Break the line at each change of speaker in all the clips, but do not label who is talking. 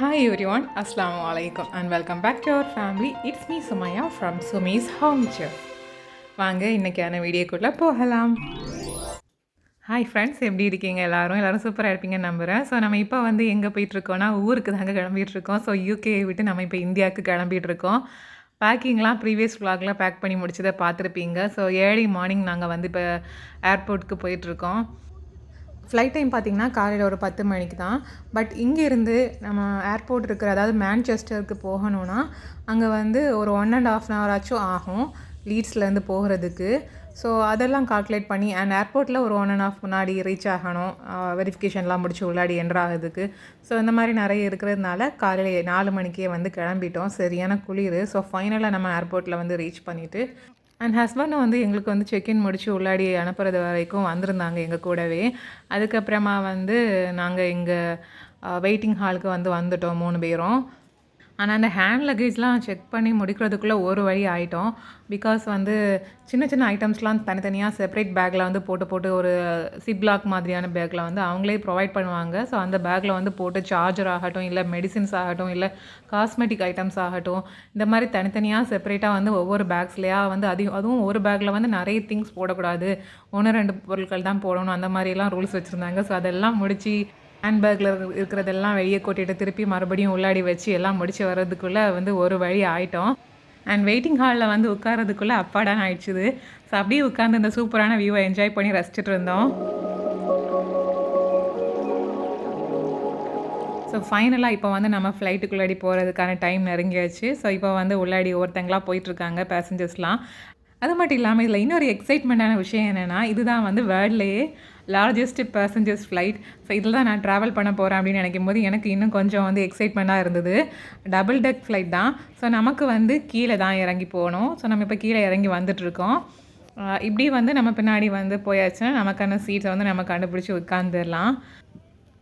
Hi every one அஸ்லாம் வலைக்கம் and welcome back to our family it's me Sumaiya from Sumi's home Chef. வாங்க இன்றைக்கான வீடியோக்குள்ளே போகலாம். ஹாய் ஃப்ரெண்ட்ஸ் எப்படி இருக்கீங்க எல்லோரும்? எல்லாரும் சூப்பராக இருப்பீங்கன்னு நம்புகிறேன் ஸோ நம்ம இப்போ வந்து எங்கே போயிட்டுருக்கோன்னா ஊருக்கு தாங்க கிளம்பிட்டுருக்கோம். ஸோ யூகேயை விட்டு நம்ம இப்போ இந்தியாவுக்கு கிளம்பிட்டுருக்கோம். பேக்கிங்லாம் ப்ரீவியஸ் vlogல பேக் பண்ணி முடிச்சதை பார்த்துருப்பீங்க. ஸோ ஏர்லி மார்னிங் நாங்கள் வந்து இப்போ ஏர்போர்ட்டுக்கு போயிட்டுருக்கோம். ஃப்ளைட் டைம் பார்த்திங்கன்னா காலையில் ஒரு பத்து மணிக்கு தான். பட் இங்கேருந்து நம்ம ஏர்போர்ட் இருக்கிற அதாவது மேன்செஸ்டருக்கு போகணுன்னா அங்கே வந்து ஒரு one and half an hour ஆச்சும் ஆகும் லீட்ஸ்லேருந்து போகிறதுக்கு. ஸோ அதெல்லாம் கால்குலேட் பண்ணி அண்ட் ஏர்போர்ட்டில் ஒரு ஒன் அண்ட் ஆஃப் முன்னாடி ரீச் ஆகணும். வெரிஃபிகேஷன்லாம் முடிச்சு உள்ளாடி என்ட்ராகிறதுக்கு ஸோ இந்த மாதிரி நிறைய இருக்கிறதுனால காலையில் நாலு மணிக்கே வந்து கிளம்பிட்டோம். சரியான குளிர். ஸோ ஃபைனலாக நம்ம ஏர்போர்ட்டில் வந்து ரீச் பண்ணிவிட்டு அண்ட் ஹஸ்பண்டும் வந்து எங்களுக்கு வந்து செக்இன் முடித்து உள்ளாடி அனுப்புறது வரைக்கும் வந்திருந்தாங்க எங்கள் கூடவே. அதுக்கப்புறமா வந்து நாங்கள் இங்கே வெயிட்டிங் ஹாலுக்கு வந்து வந்துட்டோம் மூணு பேரும். ஆனால் அந்த ஹேண்ட் லக்கேஜ்லாம் செக் பண்ணி முடிக்கிறதுக்குள்ளே ஒரு வழி ஆகிட்டோம் பிகாஸ் வந்து சின்ன சின்ன ஐட்டம்ஸ்லாம் தனித்தனியாக செப்பரேட் பேக்கில் வந்து போட்டு போட்டு ஒரு சிப்லாக் மாதிரியான பேக்கில் வந்து அவங்களே ப்ரொவைட் பண்ணுவாங்க. ஸோ அந்த பேக்கில் வந்து போட்டு சார்ஜர் ஆகட்டும் இல்லை மெடிசின்ஸ் ஆகட்டும் இல்லை காஸ்மெட்டிக் ஐட்டம்ஸ் ஆகட்டும் இந்த மாதிரி தனித்தனியாக செப்பரேட்டாக வந்து ஒவ்வொரு பேக்ஸ்லையா வந்து அதிகம் அதுவும் ஒரு பேக்கில் வந்து நிறைய திங்ஸ் போடக்கூடாது. ஒன்று ரெண்டு பொருட்கள் தான் போடணும் அந்த மாதிரிலாம் ரூல்ஸ் வச்சுருந்தாங்க. ஸோ அதெல்லாம் முடித்து ஹேண்ட்பேக்கில் இருக்கிறதெல்லாம் வெளியே கொட்டிட்டு திருப்பி மறுபடியும் உள்ளாடி வச்சு எல்லாம் முடிச்சு வர்றதுக்குள்ளே வந்து ஒரு வழி ஆயிட்டோம். அண்ட் வெயிட்டிங் ஹாலில் வந்து உட்காரதுக்குள்ளே அப்பாடான ஆயிடுச்சுது. ஸோ அப்படியே உட்காந்து இந்த சூப்பரான வியூவை என்ஜாய் பண்ணி ரசிச்சுட்டு இருந்தோம். ஸோ ஃபைனலாக இப்போ வந்து நம்ம ஃப்ளைட்டுக்குள்ளாடி போகிறதுக்கான டைம் நெருங்கியாச்சு. ஸோ இப்போ வந்து உள்ளாடி ஒருத்தங்களாக போயிட்டுருக்காங்க பேசஞ்சர்ஸ்லாம் அது மட்டும் இல்லாமல் இதில் இன்னொரு எக்ஸைட்மெண்ட்டான விஷயம் என்னென்னா இதுதான் வந்து வேர்ல்ட்லேயே லார்ஜஸ்ட் பேசஞ்சர்ஸ் ஃப்ளைட் ஸோ இதில் தான் நான் ட்ராவல் பண்ண போகிறேன் அப்படின்னு நினைக்கும் போது எனக்கு இன்னும் கொஞ்சம் வந்து எக்ஸைட்மெண்ட்டாக இருந்தது. டபுள் டெக் ஃப்ளைட் தான். ஸோ நமக்கு வந்து கீழே தான் இறங்கி போகணும். ஸோ நம்ம இப்போ கீழே இறங்கி வந்துட்டுருக்கோம் இப்படி வந்து நம்ம பின்னாடி வந்து போயாச்சுன்னா நமக்கான சீட்ஸை வந்து நம்ம கண்டுபிடிச்சி உட்காந்துடலாம்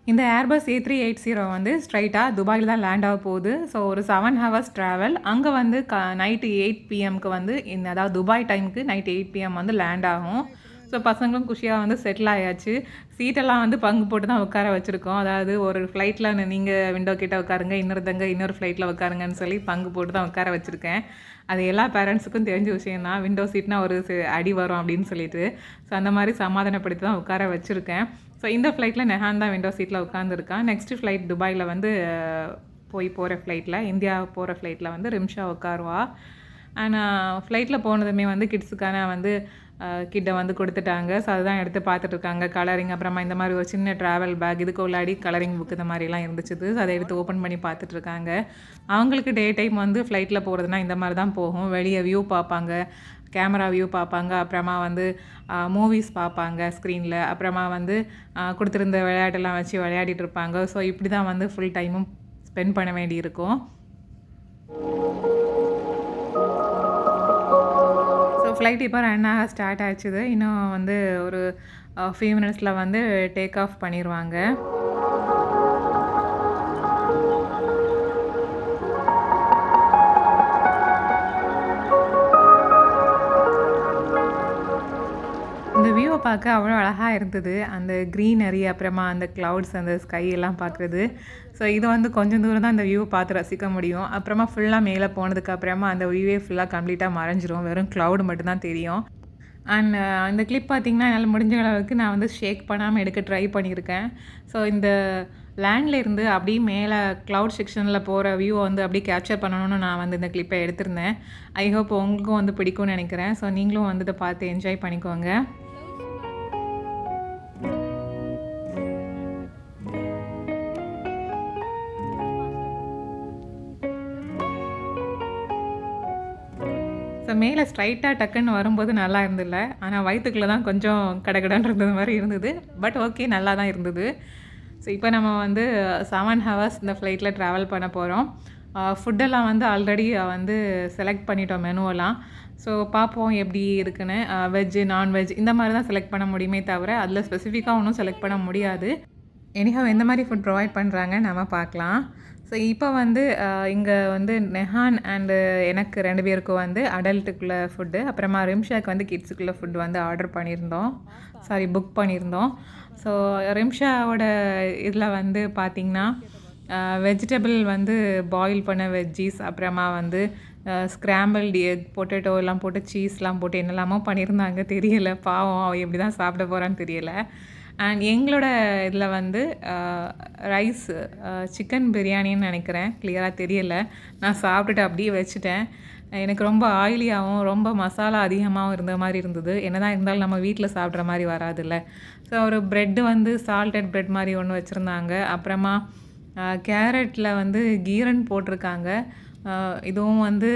இந்த Airbus A three eight zero வந்து ஸ்ட்ரைட்டாக துபாயில் தான் லேண்ட் ஆக போகுது. ஸோ ஒரு செவன் ஹவர்ஸ் ட்ராவல் அங்கே வந்து க நைட்டு எயிட் பிஎம்க்கு வந்து இந்த அதாவது துபாய் டைமுக்கு நைட் எயிட் பிஎம் வந்து லேண்ட் ஆகும். ஸோ பசங்களும் குஷியாக வந்து செட்டில் ஆயாச்சு. சீட்டெல்லாம் வந்து பங்கு போட்டு தான் உட்கார வச்சுருக்கோம். அதாவது ஒரு ஃப்ளைட்டில் நீங்கள் விண்டோ கிட்டே உட்காருங்க இன்னொருத்தங்க இன்னொரு ஃப்ளைட்டில் உட்காருங்கன்னு சொல்லி பங்கு போட்டு தான் உட்கார வச்சுருக்கேன். அது எல்லா பேரண்ட்ஸுக்கும் தெரிஞ்ச விஷயம் தான் விண்டோ சீட்னா ஒரு அடி வரும் அப்படின்னு சொல்லிட்டு. ஸோ அந்த மாதிரி சமாதானப்படுத்தி தான் உட்கார வச்சுருக்கேன். ஸோ இந்த ஃப்ளைட்டில் நெஹான் தான் விண்டோ சீட்டில் உட்காந்துருக்கான் நெக்ஸ்ட் ஃப்ளைட் துபாயில் வந்து போய் போகிற ஃப்ளைட்டில் இந்தியா போகிற ஃப்ளைட்டில் வந்து ரிம்ஷா உட்காருவா. ஆனால் ஃப்ளைட்டில் போனதுமே வந்து கிட்ஸுக்கான வந்து கிட்ட வந்து கொடுத்துட்டாங்க. ஸோ அதுதான் எடுத்து பார்த்துட்ருக்காங்க. கலரிங் அப்புறமா இந்த மாதிரி ஒரு சின்ன ட்ராவல் பேக் இதுக்கு உள்ளாடி கலரிங் புக் இந்த மாதிரிலாம் இருந்துச்சு ஸோ அதை எடுத்து ஓப்பன் பண்ணி பார்த்துட்ருக்காங்க. அவங்களுக்கு டே டைம் வந்து ஃப்ளைட்டில் போகிறதுனா இந்த மாதிரி தான் போகும். வெளியே வியூ பார்ப்பாங்க கேமரா வியூ பார்ப்பாங்க அப்புறமா வந்து மூவிஸ் பார்ப்பாங்க ஸ்க்ரீனில் அப்புறமா வந்து கொடுத்துருந்த விளையாட்டெல்லாம் வச்சு விளையாடிட்டு இருப்பாங்க ஸோ இப்படி தான் வந்து ஃபுல் டைமும் ஸ்பெண்ட் பண்ண வேண்டியிருக்கும். ஃப்ளைட் இப்போ ரன் ஆக ஸ்டார்ட் ஆச்சுது. இன்னும் வந்து ஒரு ஃபியூ மினிட்ஸில் வந்து டேக் ஆஃப் பண்ணிடுவாங்க பார்க்க அவ்வளோ அழகாக இருந்தது. அந்த க்ரீனரி அப்புறமா அந்த க்ளவுட்ஸ் அந்த ஸ்கை எல்லாம் பார்க்குறது. ஸோ இது வந்து கொஞ்சம் தூரம் தான் அந்த வியூவை பார்த்து ரசிக்க முடியும். அப்புறமா ஃபுல்லாக மேலே போனதுக்கு அப்புறமா அந்த வியூவே ஃபுல்லாக கம்ப்ளீட்டாக மறைஞ்சிரும். வெறும் க்ளவுட் மட்டும்தான் தெரியும். அண்ட் uh, அந்த கிளிப் பார்த்தீங்கன்னா என்னால் முடிஞ்ச அளவுக்கு நான் வந்து ஷேக் பண்ணாமல் எடுக்க ட்ரை பண்ணியிருக்கேன். ஸோ இந்த லேண்டில் இருந்து அப்படியே மேலே க்ளவுட் செக்ஷனில் போகிற வியூவை வந்து அப்படியே கேப்சர் பண்ணணும்னு நான் வந்து இந்த கிளிப்பை எடுத்திருந்தேன். ஐ ஹோப் உங்களுக்கும் வந்து பிடிக்கும்னு நினைக்கிறேன். ஸோ நீங்களும் வந்து இதை பார்த்து என்ஜாய் பண்ணிக்கோங்க. மேலே ஸ்ட்ரைட்டாக டக்குன்னு வரும்போது நல்லா இருந்தில்ல ஆனால் வயிற்றுக்குள்ளே தான் கொஞ்சம் கடகடன்னு இருந்தது மாதிரி இருந்தது. பட் ஓகே நல்லா தான் இருந்தது. ஸோ இப்போ நம்ம வந்து uh, செவன் ஹவர்ஸ் இந்த ஃப்ளைட்டில் ட்ராவல் பண்ண போகிறோம் ஃபுட்டெல்லாம் uh, வந்து ஆல்ரெடி uh, வந்து செலக்ட் பண்ணிட்டோம் மெனுவெல்லாம் ஸோ பார்ப்போம் எப்படி இருக்குன்னு. வெஜ்ஜு நான்வெஜ் இந்த மாதிரி தான் செலக்ட் பண்ண முடியுமே தவிர அதில் ஸ்பெசிஃபிக்காக ஒன்றும் செலக்ட் பண்ண முடியாது. எனிஹவ் எந்த மாதிரி ஃபுட் ப்ரொவைட் பண்ணுறாங்க நம்ம பார்க்கலாம். ஸோ இப்போ வந்து இங்கே வந்து நெஹான் அண்டு எனக்கு ரெண்டு பேருக்கும் வந்து அடல்ட்டுக்குள்ள ஃபுட்டு அப்புறமா ரிம்ஷாக்கு வந்து கிட்ஸுக்குள்ளே ஃபுட் வந்து ஆர்டர் பண்ணியிருந்தோம். சாரி புக் பண்ணியிருந்தோம். ஸோ ரிம்ஷாவோட இதில் வந்து பார்த்திங்கன்னா வெஜிடபிள் வந்து பாயில் பண்ண வெஜ்ஜீஸ் அப்புறமா வந்து ஸ்க்ராம்பிள்டு எக் பொட்டேட்டோ எல்லாம் போட்டு சீஸ்லாம் போட்டு என்னெல்லாமோ பண்ணியிருந்தாங்க. தெரியலை பாவம் அவள் எப்படி தான் சாப்பிட போகிறான்னு தெரியலை. அண்ட் எங்களோட இதில் வந்து ரைஸ் சிக்கன் பிரியாணின்னு நினைக்கிறேன். கிளியராக தெரியல. நான் சாப்பிட்டுட்டு அப்படியே வச்சுட்டேன். எனக்கு ரொம்ப ஆயிலியாகவும் ரொம்ப மசாலா அதிகமாகவும் இருந்த மாதிரி இருந்தது. என்ன தான் இருந்தாலும் நம்ம வீட்டில் சாப்பிட்ற மாதிரி வராதுல்ல. ஸோ ஒரு ப்ரெட்டு வந்து சால்டட் ப்ரெட் மாதிரி ஒன்று வச்சுருந்தாங்க. அப்புறமா கேரட்டில் வந்து கீரன் போட்டிருக்காங்க. இதுவும் வந்து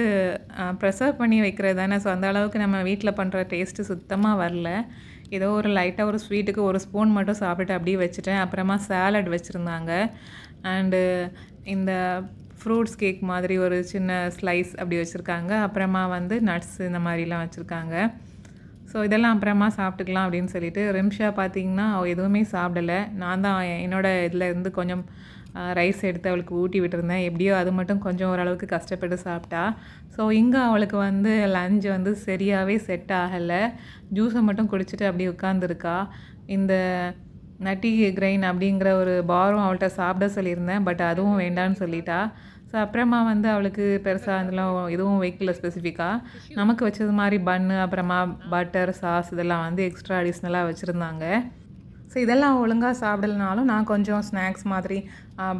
ப்ரெசர்வ் பண்ணி வைக்கிறது தானே. ஸோ அந்த அளவுக்கு நம்ம வீட்டில் பண்ணுற டேஸ்ட்டு சுத்தமாக வரல. ஏதோ ஒரு லைட்டாக ஒரு ஸ்வீட்டுக்கு ஒரு ஸ்பூன் மட்டும் சாப்பிட்டு அப்படியே வச்சுட்டேன். அப்புறமா சாலட் வச்சுருந்தாங்க. அண்டு இந்த ஃப்ரூட்ஸ் கேக் மாதிரி ஒரு சின்ன ஸ்லைஸ் அப்படி வச்சுருக்காங்க. அப்புறமா வந்து நட்ஸ் இந்த மாதிரிலாம் வச்சுருக்காங்க. ஸோ இதெல்லாம் அப்புறமா சாப்பிட்டுக்கலாம் அப்படின்னு சொல்லிட்டு ரிம்ஷா பார்த்தீங்கன்னா அவள் எதுவுமே சாப்பிடலை. நான் தான் என்னோடய இதில் இருந்து கொஞ்சம் ரைஸ் எடுத்து அவளுக்கு ஊட்டி விட்டுருந்தேன். எப்படியோ அது மட்டும் கொஞ்சம் ஓரளவுக்கு கஷ்டப்பட்டு சாப்பிட்டா. ஸோ இங்கே அவளுக்கு வந்து லஞ்ச் வந்து சரியாகவே செட் ஆகலை. ஜூஸை மட்டும் குடிச்சிட்டு அப்படியே உட்காந்துருக்கா இந்த நட்டி கிரைன் அப்படிங்கிற ஒரு பாரும் அவள்கிட்ட சாப்பிட சொல்லியிருந்தேன். பட் அதுவும் வேண்டான்னு சொல்லிட்டா. ஸோ அப்புறமா வந்து அவளுக்கு பெருசாக அதெல்லாம் எதுவும் வைக்கல ஸ்பெசிஃபிக்காக நமக்கு வச்சது மாதிரி பன்னு அப்புறமா பட்டர் சாஸ் இதெல்லாம் வந்து எக்ஸ்ட்ரா அடிஷ்னலாக வச்சுருந்தாங்க. ஸோ இதெல்லாம் ஒழுங்காக சாப்பிடலனாலும் நான் கொஞ்சம் ஸ்நாக்ஸ் மாதிரி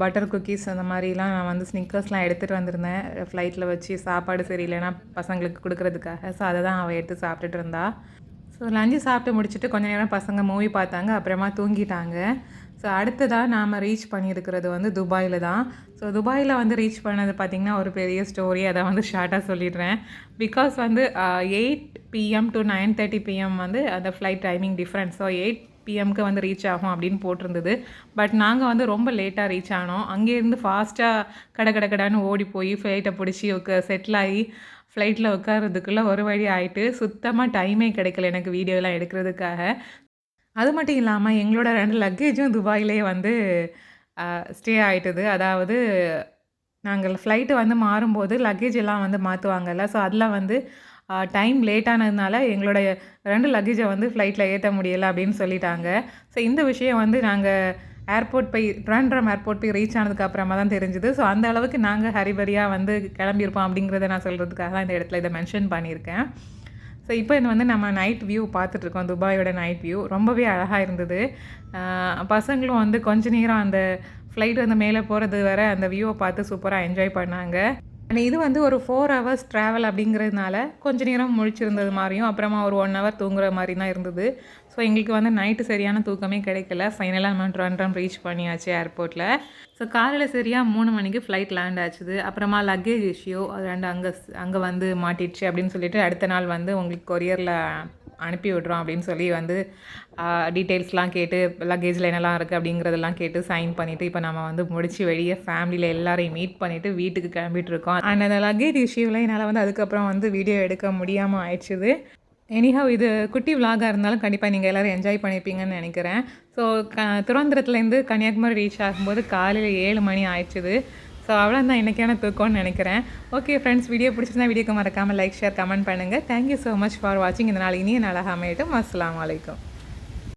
பட்டர் குக்கீஸ் அந்த மாதிரிலாம் நான் வந்து ஸ்னிக்கர்ஸ்லாம் எடுத்துகிட்டு வந்திருந்தேன். ஃப்ளைட்டில் வச்சு சாப்பாடு சரியில்லைன்னா பசங்களுக்கு கொடுக்குறதுக்காக. ஸோ அதை தான் அவள் எடுத்து சாப்பிட்டுட்டு இருந்தா. ஸோ லஞ்சு சாப்பிட்டு முடிச்சுட்டு கொஞ்ச நேரம் பசங்க மூவி பார்த்தாங்க. அப்புறமா தூங்கிட்டாங்க. ஸோ அடுத்ததாக நாம் ரீச் பண்ணியிருக்கிறது வந்து துபாயில் தான். ஸோ துபாயில் வந்து ரீச் பண்ணது பார்த்திங்கன்னா ஒரு பெரிய ஸ்டோரி அதை வந்து ஷார்ட்டாக சொல்லிடுறேன். பிகாஸ் வந்து eight PM to nine thirty PM வந்து அந்த flight timing different so eight பிஎம்க்கு வந்து ரீச் ஆகும் அப்படின்னு போட்டிருந்தது. பட் நாங்கள் வந்து ரொம்ப லேட்டாக ரீச் ஆனோம். அங்கேருந்து ஃபாஸ்ட்டாக கட கட கடான்னு ஓடி போய் ஃப்ளைட்டை பிடிச்சி உக்க செட்டில் ஆகி ஃப்ளைட்டில் உட்காரதுக்குள்ளே ஒரு வழி ஆகிட்டு சுத்தமாக டைமே கிடைக்கல எனக்கு வீடியோலாம் எடுக்கிறதுக்காக. அது மட்டும் இல்லாமல் எங்களோட ரெண்டு லக்கேஜும் துபாயிலே வந்து ஸ்டே ஆகிட்டுது அதாவது நாங்கள் ஃப்ளைட்டு வந்து மாறும்போது லக்கேஜ் எல்லாம் வந்து மாற்றுவாங்கல்ல ஸோ அதில் வந்து டைம் லேட் ஆனதுனால எங்களுடைய ரெண்டு லக்கேஜை வந்து ஃப்ளைட்டில் ஏற்ற முடியலை அப்படின்னு சொல்லிட்டாங்க. ஸோ இந்த விஷயம் வந்து நாங்கள் ஏர்போர்ட் போய் ட்ராண்ட்ரம் ஏர்போர்ட் போய் ரீச் ஆனதுக்கு அப்புறமா தான் தெரிஞ்சுது. ஸோ அந்த அளவுக்கு நாங்கள் ஹரிபரியாக வந்து கிளம்பியிருப்போம் அப்படிங்கிறத நான் சொல்கிறதுக்காக தான் இந்த இடத்துல இதை மென்ஷன் பண்ணியிருக்கேன். ஸோ இப்போ இது வந்து நம்ம நைட் வியூ பார்த்துட்ருக்கோம் துபாயோட நைட் வியூ ரொம்பவே அழகாக இருந்தது. பசங்களும் வந்து கொஞ்ச நேரம் அந்த ஃப்ளைட் வந்து மேலே போகிறது வரை அந்த வியூவை பார்த்து சூப்பராக என்ஜாய் பண்ணாங்க. அண்ட் இது வந்து ஒரு ஃபோர் ஹவர்ஸ் ட்ராவல் அப்படிங்கிறதுனால கொஞ்ச நேரம் முழிச்சிருந்தது மாதிரியும் அப்புறமா ஒரு ஒன் ஹவர் தூங்குற மாதிரி தான் இருந்தது. ஸோ எங்களுக்கு வந்து நைட்டு சரியான தூக்கமே கிடைக்கல. ஃபைனலாக நம்ம ட்ரண்ட்ரம் ரீச் பண்ணியாச்சு ஏர்போர்ட்டில் ஸோ காலையில் சரியாக மூணு மணிக்கு ஃப்ளைட் லேண்ட் ஆச்சுது. அப்புறமா லக்கேஜ் இஷ்யூ அது ரெண்டு அங்கே அங்கே வந்து மாட்டிடுச்சு அப்படின்னு சொல்லிட்டு அடுத்த நாள் வந்து உங்களுக்கு கொரியரில் அனுப்பி விட்றோம் அப்படின்னு சொல்லி வந்து டீட்டெயில்ஸ்லாம் கேட்டு லக்கேஜில் என்னெல்லாம் இருக்குது அப்படிங்கிறதெல்லாம் கேட்டு சைன் பண்ணிவிட்டு இப்போ நம்ம வந்து முடிச்சு வெளியே ஃபேமிலியில் எல்லாரையும் மீட் பண்ணிவிட்டு வீட்டுக்கு கிளம்பிட்டுருக்கோம். அண்ட் அந்த லக்கேஜ் இஷ்யூவில் என்னால் வந்து அதுக்கப்புறம் வந்து வீடியோ எடுக்க முடியாமல் ஆயிடுச்சுது. எனிஹவ் இது குட்டி விலாகாக இருந்தாலும் கண்டிப்பாக நீங்கள் எல்லோரும் என்ஜாய் பண்ணியிருப்பீங்கன்னு நினைக்கிறேன். ஸோ க திருவனந்தபுரத்துலேருந்து கன்னியாகுமரி ரீச் ஆகும்போது காலையில் ஏழு மணி ஆயிடுச்சுது. ஸோ அவ்வளோதான் இன்றைக்கான தூக்கம்னு நினைக்கிறேன். ஓகே ஃப்ரெண்ட்ஸ் வீடியோ பிடிச்சிருந்தா வீடியோக்கு மறக்காமல் லைக் ஷேர் கமெண்ட் பண்ணுங்கள் thank you so much for வாட்சிங் இந்த நாள் இனிய நாளாக அமையட்டும். அஸ்லாம் வலைக்கம்